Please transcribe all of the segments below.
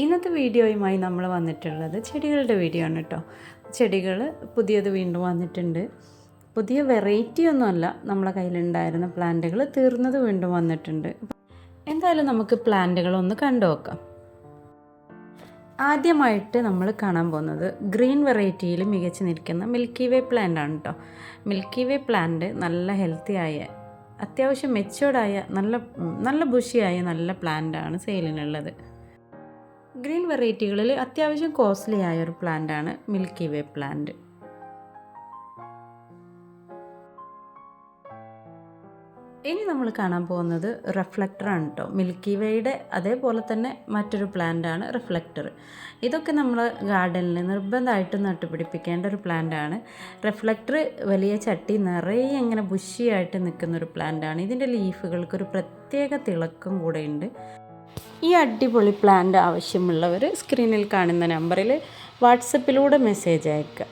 ഇന്നത്തെ വീഡിയോയുമായി നമ്മൾ വന്നിട്ടുള്ളത് ചെടികളുടെ വീഡിയോ ആണ് കേട്ടോ. ചെടികൾ പുതിയത് വീണ്ടും വന്നിട്ടുണ്ട്. പുതിയ വെറൈറ്റി ഒന്നുമല്ല നമ്മളെ കയ്യിലുണ്ടായിരുന്ന പ്ലാന്റുകൾ തീർന്നത് വീണ്ടും വന്നിട്ടുണ്ട്. എന്തായാലും നമുക്ക് പ്ലാന്റുകൾ ഒന്ന് കണ്ടു നോക്കാം. ആദ്യമായിട്ട് നമ്മൾ കാണാൻ പോകുന്നത് ഗ്രീൻ വെറൈറ്റിയിൽ മികച്ചു നിൽക്കുന്ന മിൽക്കി വേ പ്ലാന്റ് ആണ് കേട്ടോ. മിൽക്കി വേ പ്ലാന്റ് നല്ല ഹെൽത്തി ആയ അത്യാവശ്യം മെച്ചോർഡായ നല്ല നല്ല ബുഷിയായ നല്ല പ്ലാന്റ് ആണ് സെയിലിനുള്ളത്. ഗ്രീൻ വെറൈറ്റികളിൽ അത്യാവശ്യം കോസ്റ്റ്ലി ആയ ഒരു പ്ലാന്റ് ആണ് മിൽക്കി വേ പ്ലാന്റ് ഇനി നമ്മൾ കാണാൻ പോകുന്നത് റിഫ്ലക്ടർ ആണ് കേട്ടോ മിൽക്കി വേയുടെ അതേപോലെ തന്നെ മറ്റൊരു പ്ലാന്റ് ആണ് റിഫ്ലക്ടർ ഇതൊക്കെ നമ്മൾ ഗാർഡനിൽ നിർബന്ധമായിട്ടും നട്ടുപിടിപ്പിക്കേണ്ട ഒരു പ്ലാന്റ് ആണ്. റിഫ്ലക്ടർ വലിയ ചട്ടി നിറയെ ഇങ്ങനെ ബുഷിയായിട്ട് നിൽക്കുന്ന ഒരു പ്ലാന്റ് ആണ്. ഇതിന്റെ ലീഫുകൾക്ക് ഒരു പ്രത്യേക തിളക്കം കൂടെ ഉണ്ട്. ഈ അടിപൊളി പ്ലാന്റ് ആവശ്യമുള്ളവർ സ്ക്രീനിൽ കാണുന്ന നമ്പറിൽ വാട്സപ്പിലൂടെ മെസ്സേജ് അയക്കുക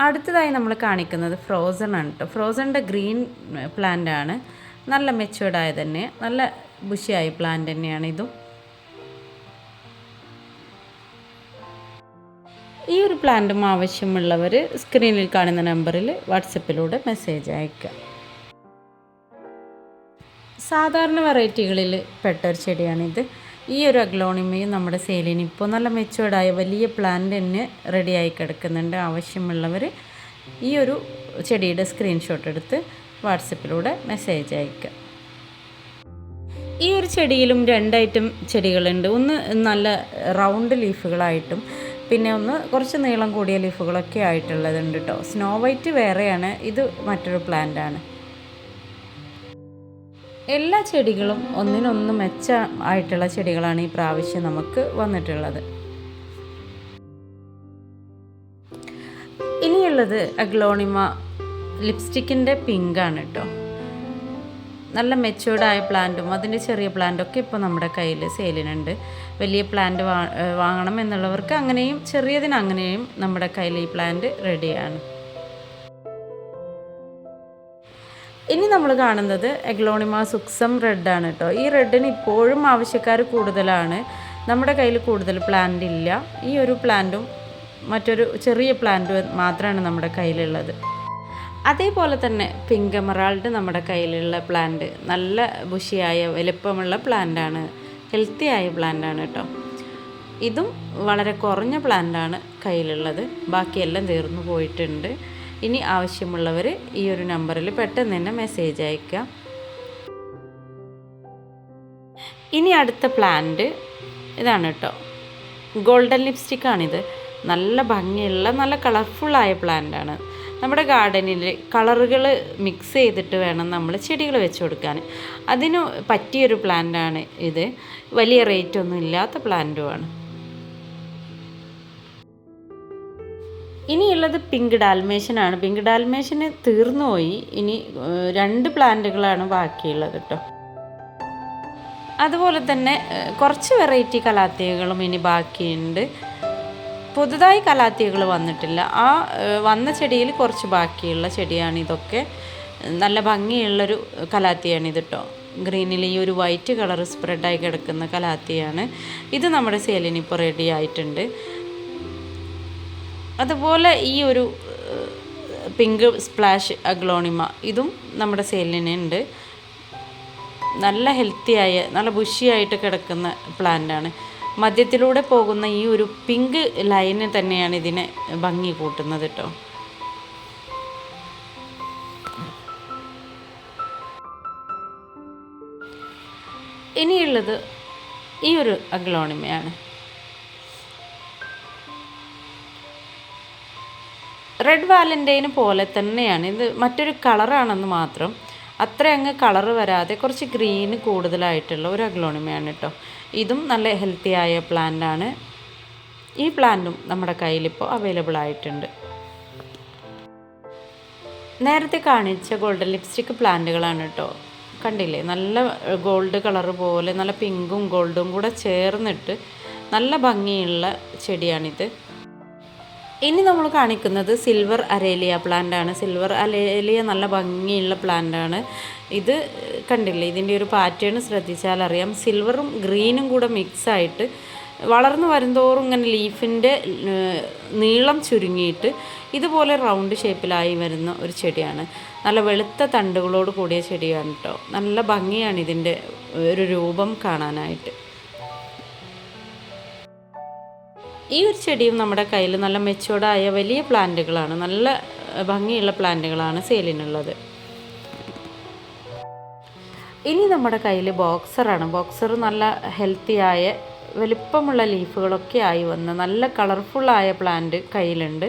അടുത്തതായി നമ്മൾ കാണിക്കുന്നത് ഫ്രോസൺ ആണ് കേട്ടോ ഫ്രോസണിന്റെ ഗ്രീൻ പ്ലാന്റ് ആണ്. നല്ല മെച്ചുവേർഡ് ആയ തന്നെ. നല്ല ബുഷിയായ പ്ലാന്റ് തന്നെയാണ് ഇതും. ഈ ഒരു പ്ലാന്റും ആവശ്യമുള്ളവർ സ്ക്രീനിൽ കാണുന്ന നമ്പറിൽ വാട്സപ്പിലൂടെ മെസ്സേജ് അയക്കുക സാധാരണ വെറൈറ്റികളിൽ പെട്ട ഒരു ചെടിയാണിത്. ഈ ഒരു അഗ്ലോണിമയും നമ്മുടെ സെയിലിന് ഇപ്പോൾ നല്ല മെച്ചുവേർഡായ വലിയ പ്ലാന്റ് തന്നെ റെഡിയായി കിടക്കുന്നുണ്ട്. ആവശ്യമുള്ളവർ ഈ ഒരു ചെടിയുടെ സ്ക്രീൻഷോട്ട് എടുത്ത് വാട്സപ്പിലൂടെ മെസ്സേജ് അയക്കുക ഈ ഒരു ചെടിയിലും രണ്ട് ഐറ്റം ചെടികളുണ്ട്. ഒന്ന് നല്ല റൗണ്ട് ലീഫുകളായിട്ടും പിന്നെ ഒന്ന് കുറച്ച് നീളം കൂടിയ ലീഫുകളൊക്കെ ആയിട്ടുള്ളതുണ്ട് കേട്ടോ സ്നോ വൈറ്റ് വേറെയാണ്. ഇത് മറ്റൊരു പ്ലാന്റ് ആണ്. എല്ലാ ചെടികളും ഒന്നിനൊന്ന് മെച്ച ആയിട്ടുള്ള ചെടികളാണ് ഈ പ്രാവശ്യം നമുക്ക് വന്നിട്ടുള്ളത്. ഇനിയുള്ളത് അഗ്ലോണിമ ലിപ്സ്റ്റിക്കിന്റെ പിങ്കാണ് കേട്ടോ. നല്ല മെച്ചുവേർഡായ പ്ലാന്റും അതിന്റെ ചെറിയ പ്ലാന്റൊക്കെ ഇപ്പോൾ നമ്മുടെ കയ്യിൽ സെയിലിനുണ്ട്. വലിയ പ്ലാന്റ് വാങ്ങണം എന്നുള്ളവർക്ക് അങ്ങനെയും ചെറിയതിന് അങ്ങനെയും നമ്മുടെ കയ്യിൽ ഈ പ്ലാന്റ് റെഡിയാണ്. ഇനി നമ്മൾ കാണുന്നത് എഗ്ലോണിമ സുക്സം റെഡാണ് കേട്ടോ. ഈ റെഡിന് ഇപ്പോഴും ആവശ്യക്കാർ കൂടുതലാണ്. നമ്മുടെ കയ്യിൽ കൂടുതൽ പ്ലാന്റ് ഇല്ല. ഈ ഒരു പ്ലാന്റും മറ്റൊരു ചെറിയ പ്ലാന്റും മാത്രമാണ് നമ്മുടെ കയ്യിലുള്ളത്. അതേപോലെ തന്നെ പിങ്ക് എമറാൾഡ് നമ്മുടെ കയ്യിലുള്ള പ്ലാന്റ് നല്ല ബുഷിയായ വലിപ്പമുള്ള പ്ലാന്റാണ് ഹെൽത്തി ആയ പ്ലാന്റാണ് കേട്ടോ. ഇതും വളരെ കുറഞ്ഞ പ്ലാന്റാണ് കയ്യിലുള്ളത്. ബാക്കിയെല്ലാം തീർന്നു പോയിട്ടുണ്ട്. ഇനി ആവശ്യമുള്ളവർ ഈ ഒരു നമ്പറിൽ പെട്ടെന്ന് തന്നെ മെസ്സേജ് അയക്കാം ഇനി അടുത്ത പ്ലാന്റ് ഇതാണ് കേട്ടോ ഗോൾഡൻ ലിപ്സ്റ്റിക്കാണിത് നല്ല ഭംഗിയുള്ള നല്ല കളർഫുള്ളായ പ്ലാന്റാണ് നമ്മുടെ ഗാർഡനിൽ കളറുകൾ മിക്സ് ചെയ്തിട്ട് വേണം നമ്മൾ ചെടികൾ വെച്ച് കൊടുക്കാൻ. അതിന് പറ്റിയൊരു പ്ലാന്റാണ് ഇത്. വലിയ റേറ്റ് ഒന്നും ഇല്ലാത്ത പ്ലാന്റുമാണ് ഇനിയുള്ളത് പിങ്ക് ഡാൽമേഷനാണ്. പിങ്ക് ഡാൽമേഷന് തീർന്നുപോയി. ഇനി രണ്ട് പ്ലാന്റുകളാണ് ബാക്കിയുള്ളത് കേട്ടോ അതുപോലെ തന്നെ കുറച്ച് വെറൈറ്റി കലാത്തിയകളും ഇനി ബാക്കിയുണ്ട്. പുതുതായി കലാത്തിയകൾ വന്നിട്ടില്ല. ആ വന്ന ചെടിയിൽ കുറച്ച് ബാക്കിയുള്ള ചെടിയാണ് ഇതൊക്കെ. നല്ല ഭംഗിയുള്ളൊരു കലാത്തിയാണ് ഇത് കേട്ടോ ഗ്രീനിൽ ഈ ഒരു വൈറ്റ് കളർ സ്പ്രെഡായി കിടക്കുന്ന കലാത്തിയാണ്. ഇത് നമ്മുടെ സെയിലിന് ഇപ്പോൾ റെഡി ആയിട്ടുണ്ട്. അതുപോലെ ഈ ഒരു പിങ്ക് സ്പ്ലാഷ് അഗ്ലോണിമ ഇതും നമ്മുടെ സെയിലിനുണ്ട് നല്ല ഹെൽത്തിയായ നല്ല ബുഷിയായിട്ട് കിടക്കുന്ന പ്ലാന്റാണ്. മധ്യത്തിലൂടെ പോകുന്ന ഈ ഒരു പിങ്ക് ലൈന് തന്നെയാണ് ഇതിനെ ഭംഗി കൂട്ടുന്നത് കേട്ടോ ഇനിയുള്ളത് ഈ ഒരു അഗ്ലോണിമയാണ്. റെഡ് വാലന്റൈന് പോലെ തന്നെയാണ്. ഇത് മറ്റൊരു കളറാണെന്ന് മാത്രം. അത്ര അങ്ങ് കളറ് വരാതെ കുറച്ച് ഗ്രീന് കൂടുതലായിട്ടുള്ള ഒരു അഗ്ലോണിമയാണ് കേട്ടോ ഇതും നല്ല ഹെൽത്തി ആയ പ്ലാന്റാണ് ഈ പ്ലാന്റും നമ്മുടെ കയ്യിലിപ്പോൾ അവൈലബിൾ ആയിട്ടുണ്ട്. നേരത്തെ കാണിച്ച ഗോൾഡ് ലിപ്സ്റ്റിക് പ്ലാന്റുകളാണ് കേട്ടോ കണ്ടില്ലേ? നല്ല ഗോൾഡ് കളർ പോലെ നല്ല പിങ്കും ഗോൾഡും കൂടെ ചേർന്നിട്ട് നല്ല ഭംഗിയുള്ള ചെടിയാണിത്. ഇനി നമ്മൾ കാണിക്കുന്നത് സിൽവർ അരേലിയ പ്ലാന്റ് ആണ്. സിൽവർ അരേലിയ നല്ല ഭംഗിയുള്ള പ്ലാന്റ് ആണ്. ഇത് കണ്ടില്ലേ? ഇതിന്റെ ഒരു പാറ്റേൺ ശ്രദ്ധിച്ചാൽ അറിയാം. സിൽവറും ഗ്രീനും കൂടെ മിക്സ് ആയിട്ട് വളർന്നു വരുന്തോറും ഇങ്ങനെ ലീഫിന്റെ നീളം ചുരുങ്ങിയിട്ട് ഇതുപോലെ റൗണ്ട് ഷേപ്പിലായി വരുന്ന ഒരു ചെടിയാണ്. നല്ല വെളുത്ത തണ്ടുകളോട് കൂടിയ ചെടിയാണ് കേട്ടോ നല്ല ഭംഗിയാണ് ഇതിന്റെ ഒരു രൂപം കാണാനായിട്ട്. ഈ ഒരു ചെടിയും നമ്മുടെ കയ്യിൽ നല്ല മെച്ചോർഡായ വലിയ പ്ലാന്റുകളാണ്. നല്ല ഭംഗിയുള്ള പ്ലാന്റുകളാണ് സെയിലിനുള്ളത്. ഇനി നമ്മുടെ കയ്യിൽ ബോക്സറാണ് ബോക്സർ നല്ല ഹെൽത്തിയായ വലിപ്പമുള്ള ലീഫുകളൊക്കെ ആയി വന്ന് നല്ല കളർഫുള്ളായ പ്ലാന്റ് കയ്യിലുണ്ട്.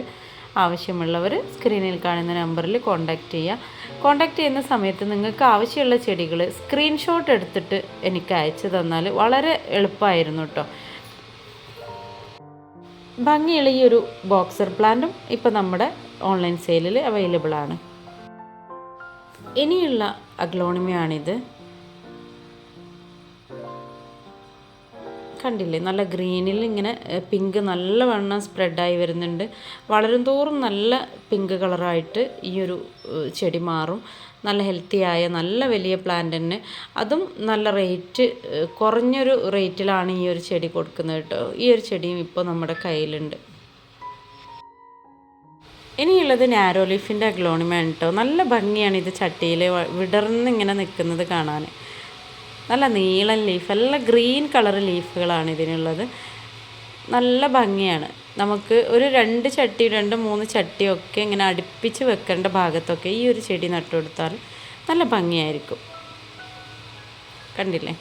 ആവശ്യമുള്ളവർ സ്ക്രീനിൽ കാണുന്ന നമ്പറിൽ കോൺടാക്റ്റ് ചെയ്യുക കോൺടാക്റ്റ് ചെയ്യുന്ന സമയത്ത് നിങ്ങൾക്ക് ആവശ്യമുള്ള ചെടികൾ സ്ക്രീൻഷോട്ട് എടുത്തിട്ട് എനിക്ക് അയച്ചു തന്നാൽ വളരെ എളുപ്പമായിരുന്നു കേട്ടോ ഭംഗിയുള്ള ഈ ഒരു ബോക്സർ പ്ലാന്റും ഇപ്പോൾ നമ്മുടെ ഓൺലൈൻ സെയിലിൽ അവൈലബിൾ ആണ്. ഇനിയുള്ള അഗ്ലോണിമയാണിത്. കണ്ടില്ലേ? നല്ല ഗ്രീനിൽ ഇങ്ങനെ പിങ്ക് നല്ല വണ്ണം സ്പ്രെഡായി വരുന്നുണ്ട്. വളരും തോറും നല്ല പിങ്ക് കളറായിട്ട് ഈ ഒരു ചെടി മാറും. നല്ല ഹെൽത്തിയായ നല്ല വലിയ പ്ലാന്റ് തന്നെ. അതും നല്ല റേറ്റ് കുറഞ്ഞൊരു റേറ്റിലാണ് ഈ ഒരു ചെടി കൊടുക്കുന്നത് കേട്ടോ. ഈ ഒരു ചെടിയും ഇപ്പോൾ നമ്മുടെ കയ്യിലുണ്ട്. ഇനിയുള്ളത് നാരോ ലീഫിന്റെ അഗ്ലോണിമാണ് കേട്ടോ. നല്ല ഭംഗിയാണ് ഇത് ചട്ടിയിൽ വിടർന്ന് ഇങ്ങനെ നിൽക്കുന്നത് കാണാൻ. നല്ല നീളൻ ലീഫ് നല്ല ഗ്രീൻ കളർ ലീഫുകളാണ് ഇതിനുള്ളത്. നല്ല ഭംഗിയാണ്. നമുക്ക് ഒരു രണ്ട് ചട്ടി രണ്ട് മൂന്ന് ചട്ടിയൊക്കെ ഇങ്ങനെ അടുപ്പിച്ച് വെക്കേണ്ട ഭാഗത്തൊക്കെ ഈ ഒരു ചെടി നട്ടുകൊടുത്താൽ നല്ല ഭംഗിയായിരിക്കും. കണ്ടില്ലേ?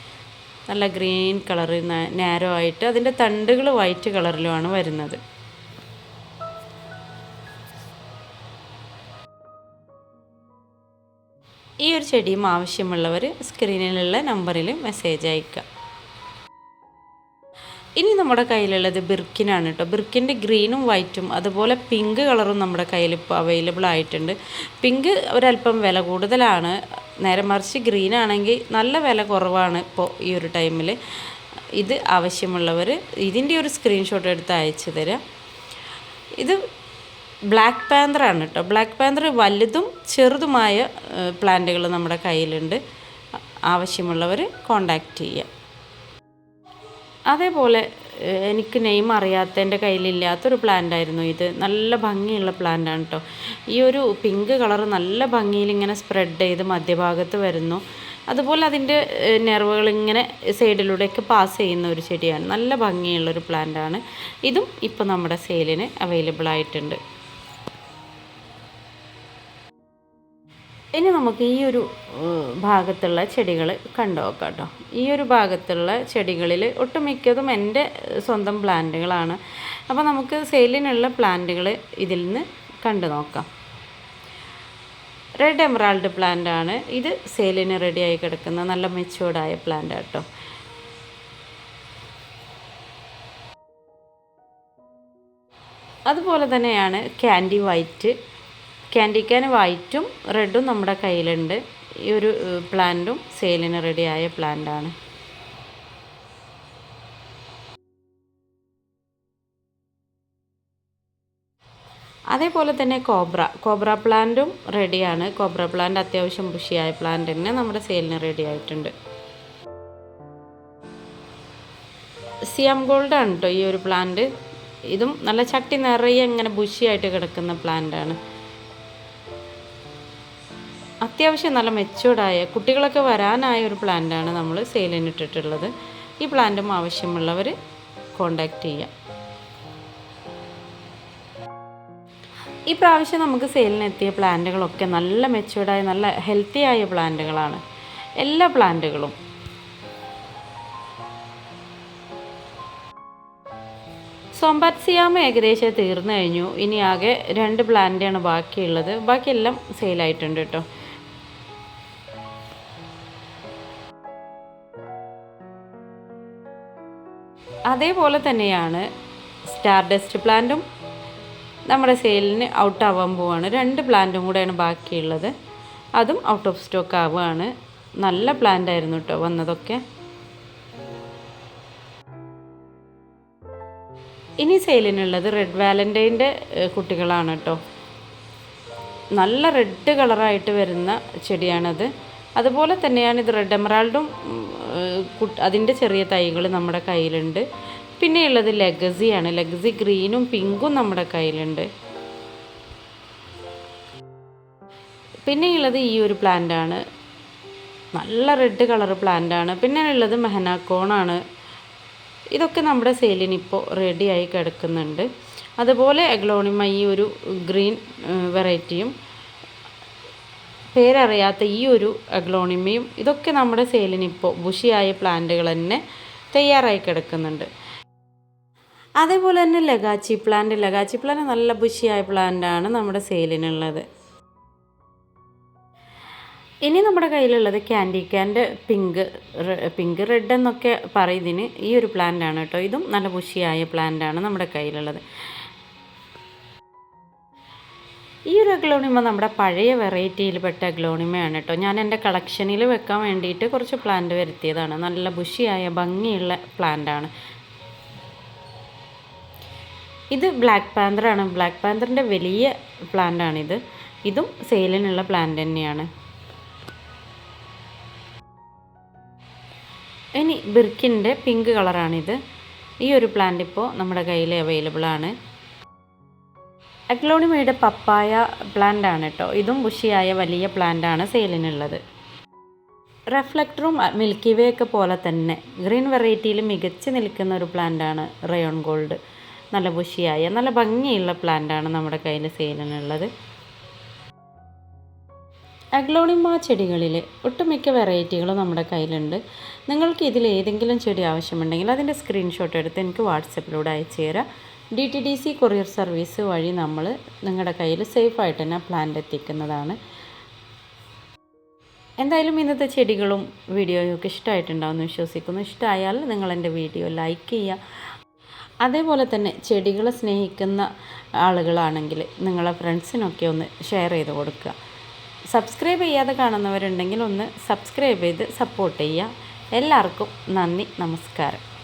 നല്ല ഗ്രീൻ കളർ നാരോ ആയിട്ട് അതിന്റെ തണ്ടുകൾ വൈറ്റ് കളറിലുമാണ് വരുന്നത്. ഈ ഒരു ചെടിയും ആവശ്യമുള്ളവർ സ്ക്രീനിലുള്ള നമ്പറിൽ മെസ്സേജ് അയക്കുക ഇനി നമ്മുടെ കയ്യിലുള്ളത് ബിർക്കിനാണ് കേട്ടോ. ബിർക്കിന്റെ ഗ്രീനും വൈറ്റും അതുപോലെ പിങ്ക് കളറും നമ്മുടെ കയ്യിൽ ഇപ്പോൾ അവൈലബിൾ ആയിട്ടുണ്ട്. പിങ്ക് ഒരല്പം വില കൂടുതലാണ്. നേരെ മറിച്ച് ഗ്രീൻ ആണെങ്കിൽ നല്ല വില കുറവാണ് ഇപ്പോൾ ഈ ഒരു ടൈമിൽ ഇത് ആവശ്യമുള്ളവർ ഇതിന്റെ ഒരു സ്ക്രീൻഷോട്ട് എടുത്ത് അയച്ചു തരാം. ഇത് ബ്ലാക്ക് പാന്തറാണ് കേട്ടോ. ബ്ലാക്ക് പാന്തർ വലുതും ചെറുതുമായ പ്ലാന്റുകൾ നമ്മുടെ കയ്യിലുണ്ട്. ആവശ്യമുള്ളവർ കോണ്ടാക്റ്റ് ചെയ്യുക അതേപോലെ എനിക്ക് നെയിം അറിയാത്ത എന്റെ കയ്യിലില്ലാത്തൊരു പ്ലാന്റായിരുന്നു ഇത്. നല്ല ഭംഗിയുള്ള പ്ലാന്റാണ് കേട്ടോ ഈ ഒരു പിങ്ക് കളർ നല്ല ഭംഗിയിൽ ഇങ്ങനെ സ്പ്രെഡ് ചെയ്ത് മധ്യഭാഗത്ത് വരുന്നു. അതുപോലെ അതിന്റെ നെർവുകൾ ഇങ്ങനെ സൈഡിലൂടെയൊക്കെ പാസ് ചെയ്യുന്ന ഒരു ചെടിയാണ്. നല്ല ഭംഗിയുള്ളൊരു പ്ലാന്റാണ് ഇതും ഇപ്പോൾ നമ്മുടെ സെയിലിന് അവൈലബിൾ ആയിട്ടുണ്ട്. ഇനി നമുക്ക് ഈ ഒരു ഭാഗത്തുള്ള ചെടികൾ കണ്ടുനോക്കാം കേട്ടോ ഈ ഒരു ഭാഗത്തുള്ള ചെടികളിൽ ഒട്ടുമിക്കതും എന്റെ സ്വന്തം പ്ലാന്റുകളാണ്. അപ്പോൾ നമുക്ക് സെയിലിനുള്ള പ്ലാന്റുകൾ ഇതിൽ നിന്ന് കണ്ടു നോക്കാം. റെഡ് എമറാൾഡ് പ്ലാന്റ് ആണ്. ഇത് സെയിലിന് റെഡിയായി കിടക്കുന്ന നല്ല മെച്ചുവേർഡായ പ്ലാന്റ് കേട്ടോ അതുപോലെ തന്നെയാണ് കാൻഡി വൈറ്റ് ക്യാൻഡിക്കാൻ വൈറ്റും റെഡും നമ്മുടെ കയ്യിലുണ്ട്. ഈ ഒരു പ്ലാന്റും സെയിലിന് റെഡിയായ പ്ലാന്റാണ് അതേപോലെ തന്നെ കോബ്ര കോബ്ര പ്ലാന്റും റെഡിയാണ് കോബ്ര പ്ലാന്റ് അത്യാവശ്യം ബുഷിയായ പ്ലാന്റ് തന്നെ നമ്മുടെ സെയിലിന് റെഡി ആയിട്ടുണ്ട്. സിയാം ഗോൾഡ് ആണ് കേട്ടോ ഈ ഒരു പ്ലാന്റ് ഇതും നല്ല ചട്ടി നിറയെ ഇങ്ങനെ ബുഷിയായിട്ട് കിടക്കുന്ന പ്ലാന്റാണ് അത്യാവശ്യം നല്ല മെച്ചൂർഡായ കുട്ടികളൊക്കെ വരാനായ ഒരു പ്ലാന്റാണ് നമ്മൾ സെയിലിനിട്ടിട്ടുള്ളത് ഈ പ്ലാന്റും ആവശ്യമുള്ളവർ കോണ്ടാക്ട് ചെയ്യാം. ഈ പ്രാവശ്യം നമുക്ക് സെയിലിനെത്തിയ പ്ലാന്റുകളൊക്കെ നല്ല മെച്ചൂർഡായ നല്ല ഹെൽത്തി ആയ പ്ലാന്റുകളാണ് എല്ലാ പ്ലാന്റുകളും സോംബാറ്റ്സിയാമ ഏകദേശം തീർന്നു കഴിഞ്ഞു. ഇനി ആകെ രണ്ട് പ്ലാന്റാണ് ബാക്കിയുള്ളത്. ബാക്കിയെല്ലാം സെയിലായിട്ടുണ്ട് കേട്ടോ. അതേപോലെ തന്നെയാണ് സ്റ്റാർ ഡസ്റ്റ് പ്ലാന്റും നമ്മുടെ സെയിലിന് ഔട്ട് ആവാൻ പോവാണ്. രണ്ട് പ്ലാന്റും കൂടെയാണ് ബാക്കിയുള്ളത്. അതും ഔട്ട് ഓഫ് സ്റ്റോക്ക് ആവുകയാണ് നല്ല പ്ലാന്റ് ആയിരുന്നു കേട്ടോ വന്നതൊക്കെ. ഇനി സെയിലിനുള്ളത് റെഡ് വാലന്റൈന്റെ കുട്ടികളാണ് കേട്ടോ നല്ല റെഡ് കളറായിട്ട് വരുന്ന ചെടിയാണത്. അതുപോലെ തന്നെയാണ് ഇത് റെഡ് എമറാൾഡും അതിന്റെ ചെറിയ തൈകൾ നമ്മുടെ കയ്യിലുണ്ട്. പിന്നെയുള്ളത് ലെഗസിയാണ് ലെഗസി ഗ്രീനും പിങ്കും നമ്മുടെ കയ്യിലുണ്ട്. പിന്നെയുള്ളത് ഈ ഒരു പ്ലാന്റാണ് നല്ല റെഡ് കളർ പ്ലാന്റാണ് പിന്നെ ഉള്ളത് മെഹനാക്കോണാണ് ഇതൊക്കെ നമ്മുടെ സെയിലിന് ഇപ്പോൾ റെഡിയായി കിടക്കുന്നുണ്ട്. അതുപോലെ എഗ്ലോണിമ ഈ ഒരു ഗ്രീൻ വെറൈറ്റിയും പേരറിയാത്ത ഈ ഒരു അഗ്ലോണിമയും ഇതൊക്കെ നമ്മുടെ സെയിലിന് ഇപ്പോൾ ബുഷിയായ പ്ലാന്റുകൾ തന്നെ തയ്യാറായി കിടക്കുന്നുണ്ട്. അതേപോലെ തന്നെ ലഗാച്ചി പ്ലാന്റ്. ലഗാച്ചി പ്ലാന്റ് നല്ല ബുഷിയായ പ്ലാന്റാണ് നമ്മുടെ സെയിലിനുള്ളത്. ഇനി നമ്മുടെ കയ്യിലുള്ളത് ക്യാൻഡി ക്യാന്റെ പിങ്ക് പിങ്ക് റെഡ് എന്നൊക്കെ പറയുന്നതിന് ഈ ഒരു പ്ലാന്റ് ആണ് കേട്ടോ. ഇതും നല്ല ബുഷിയായ പ്ലാന്റ് ആണ് നമ്മുടെ കയ്യിലുള്ളത്. ഈ ഒരു ഗ്ലോണിമ നമ്മുടെ പഴയ വെറൈറ്റിയിൽപ്പെട്ട ഗ്ലോണിമയാണ് കേട്ടോ. ഞാൻ എന്റെ കളക്ഷനിൽ വെക്കാൻ വേണ്ടിയിട്ട് കുറച്ച് പ്ലാന്റ് വരുത്തിയതാണ്. നല്ല ബുഷിയായ ഭംഗിയുള്ള പ്ലാന്റാണ് ഇത് ബ്ലാക്ക് പാന്തറാണ് ബ്ലാക്ക് പാന്തറിന്റെ വലിയ പ്ലാന്റാണിത് ഇതും സെയിലിനുള്ള പ്ലാന്റ് തന്നെയാണ്. ഇനി ബിർക്കിന്റെ പിങ്ക് കളറാണിത് ഈ ഒരു പ്ലാന്റ് ഇപ്പോൾ നമ്മുടെ കയ്യിൽ അവൈലബിൾ ആണ്. അഗ്ലോണിമയുടെ പപ്പായ പ്ലാന്റ് ആണ് കേട്ടോ ഇതും ബുഷിയായ വലിയ പ്ലാന്റ് ആണ് സെയിലിനുള്ളത്. റിഫ്ലക്ടറും മിൽക്കി വേ ഒക്കെ പോലെ തന്നെ ഗ്രീൻ വെറൈറ്റിയിൽ മികച്ചു നിൽക്കുന്ന ഒരു പ്ലാന്റ് ആണ് റയോൺ ഗോൾഡ്. നല്ല ബുഷിയായ നല്ല ഭംഗിയുള്ള പ്ലാന്റ് ആണ് നമ്മുടെ കയ്യിൽ സെയിലിനുള്ളത്. അഗ്ലോണിമ ചെടികളിലെ ഒട്ടുമിക്ക വെറൈറ്റികളും നമ്മുടെ കയ്യിലുണ്ട്. നിങ്ങൾക്ക് ഇതിൽ ഏതെങ്കിലും ചെടി ആവശ്യമുണ്ടെങ്കിൽ അതിന്റെ സ്ക്രീൻഷോട്ട് എടുത്ത് എനിക്ക് വാട്സപ്പിലൂടെ അയച്ചു തരാം. D T D C courier service വഴി നമ്മൾ നിങ്ങളുടെ കയ്യിൽ സേഫായിട്ട് തന്നെ പ്ലാന്റ് എത്തിക്കുന്നതാണ്. എന്തായാലും ഇന്നത്തെ ചെടികളും വീഡിയോയൊക്കെ ഇഷ്ടമായിട്ടുണ്ടാവും ഇഷ്ടമായിട്ടുണ്ടാവുമെന്ന് വിശ്വസിക്കുന്നു. ഇഷ്ടമായാൽ നിങ്ങൾ എന്റെ വീഡിയോ ലൈക്ക് ചെയ്യുക. അതേപോലെ തന്നെ ചെടികളെ സ്നേഹിക്കുന്ന ആളുകളാണെങ്കിൽ നിങ്ങളെ ഫ്രണ്ട്സിനൊക്കെ ഒന്ന് ഷെയർ ചെയ്ത് കൊടുക്കുക. സബ്സ്ക്രൈബ് ചെയ്യാതെ കാണുന്നവരുണ്ടെങ്കിൽ ഒന്ന് സബ്സ്ക്രൈബ് ചെയ്ത് സപ്പോർട്ട് ചെയ്യുക. എല്ലാവർക്കും നന്ദി നമസ്കാരം.